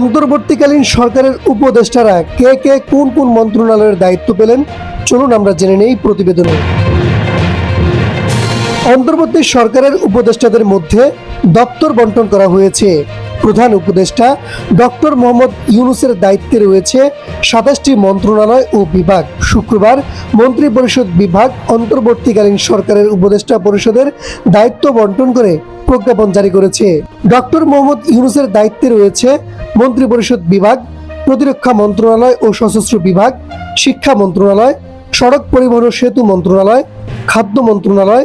অন্তর্বর্তীকালীন সরকারের উপদেষ্টারা কে কে কোন কোন মন্ত্রণালয়ের দায়িত্ব পেলেন, চলুন আমরা জেনে নেই প্রতিবেদনে। অন্তর্বর্তী সরকারের উপদেষ্টাদের মধ্যে দপ্তর বন্টন করা হয়েছে। প্রধান উপদেষ্টা ডক্টর মোহাম্মদ ইউনুসের দায়িত্বে রয়েছে সাতাশটি মন্ত্রণালয় ও বিভাগ। শুক্রবার মন্ত্রী পরিষদ বিভাগ অন্তর্বর্তীকালীন সরকারের উপদেষ্টা পরিষদের দায়িত্ব বন্টন করে প্রজ্ঞাপন জারি করেছে। ডক্টর মোহাম্মদ ইউনুসের দায়িত্বে রয়েছে মন্ত্রী পরিষদ বিভাগ, প্রতিরক্ষা মন্ত্রণালয় ও সশস্ত্র বিভাগ, শিক্ষা মন্ত্রণালয়, সড়ক পরিবহন ও সেতু মন্ত্রণালয়, খাদ্য মন্ত্রণালয়,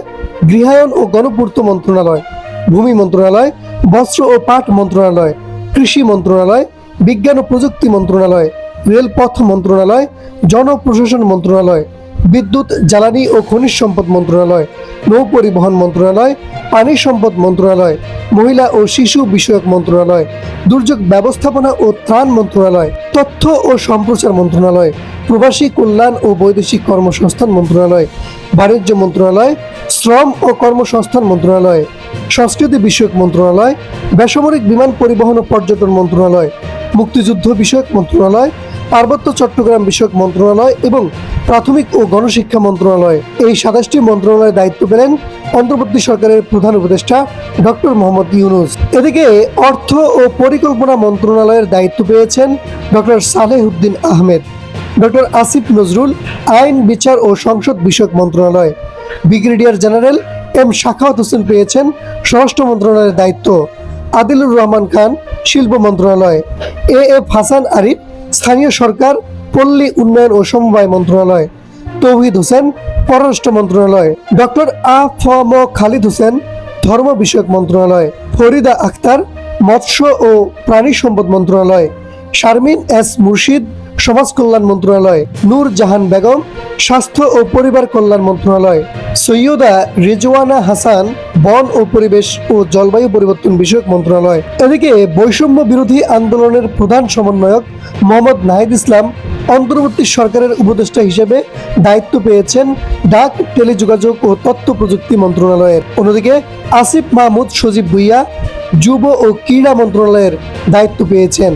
গৃহায়ন ও গণপূর্ত মন্ত্রণালয়, ভূমি মন্ত্রণালয়, বস্ত্র ও পাট মন্ত্রণালয়, কৃষি মন্ত্রণালয়, বিজ্ঞান ও প্রযুক্তি মন্ত্রণালয়, রেলপথ মন্ত্রণালয়, জনপ্রশাসন মন্ত্রণালয় বিদ্যুৎ, জ্বালানি ও খনিজ সম্পদ মন্ত্রণালয়, নৌ পরিবহন মন্ত্রণালয়, পানি সম্পদ মন্ত্রণালয়, মহিলা ও শিশু বিষয়ক মন্ত্রণালয়, দুর্যোগ ব্যবস্থাপনা ও ত্রাণ মন্ত্রণালয়, তথ্য ও সম্প্রচার মন্ত্রণালয়, প্রবাসী কল্যাণ ও বৈদেশিক কর্মসংস্থান মন্ত্রণালয়, বাণিজ্য মন্ত্রণালয়, শ্রম ও কর্মসংস্থান মন্ত্রণালয়, সংস্কৃতি বিষয়ক মন্ত্রণালয়, বেসামরিক বিমান পরিবহন ও পর্যটন মন্ত্রণালয়, মুক্তিযুদ্ধ বিষয়ক মন্ত্রণালয়, পার্বত্য চট্টগ্রাম বিষয়ক মন্ত্রণালয় এবং প্রাথমিক ও গণশিক্ষা মন্ত্রণালয়। এই সাতাশটি মন্ত্রণালয়ের দায়িত্ব পেলেন অন্তর্বর্তী সরকারের প্রধান উপদেষ্টা ডক্টর মোহাম্মদ ইউনুস। এদিকে অর্থ ও পরিকল্পনা মন্ত্রণালয়ের দায়িত্ব পেয়েছেন ডক্টর সালেহুদ্দিন আহমেদ, ডক্টর আসিফ নজরুল, আইন, বিচার ও সংসদ বিষয়ক মন্ত্রণালয়। Brigadier general M Shakhawat Hossain পেয়েছেন স্বরাষ্ট্র মন্ত্রণালয়ের দায়িত্ব। আদিলুর রহমান খান, শিল্প মন্ত্রণালয়। এ এফ হাসান আরিফ, স্থানীয় সরকার পল্লী উন্নয়ন ও সমবায় মন্ত্রণালয়, তৌহিদ হোসেন, পররাষ্ট্র মন্ত্রণালয়, ডক্টর আ ফ ম খালিদ হোসেন, ধর্ম বিষয়ক মন্ত্রণালয়, ফরিদা আক্তার মৎস্য ও প্রাণী সম্পদ মন্ত্রণালয়, শারমিন এস মুর্শিদ, সমাজ কল্যাণ মন্ত্রণালয়, নূর জাহান বেগম, স্বাস্থ্য ও পরিবার কল্যাণ মন্ত্রণালয় সৈয়দা রেজওয়ানা হাসান বন ও পরিবেশ ও জলবায়ু পরিবর্তন বিষয়ক মন্ত্রণালয়। এদিকে বৈষম্য বিরোধী আন্দোলনের প্রধান সমন্বয়ক মোহাম্মদ নাহিদ ইসলাম অন্তর্বর্তী সরকারের উপদেষ্টা হিসেবে দায়িত্ব পেয়েছেন ডাক, টেলিযোগাযোগ ও তথ্য প্রযুক্তি মন্ত্রণালয়ের। অন্যদিকে আসিফ মাহমুদ সজীব ভুইয়া যুব ও ক্রীড়া মন্ত্রণালয়ের দায়িত্ব পেয়েছেন।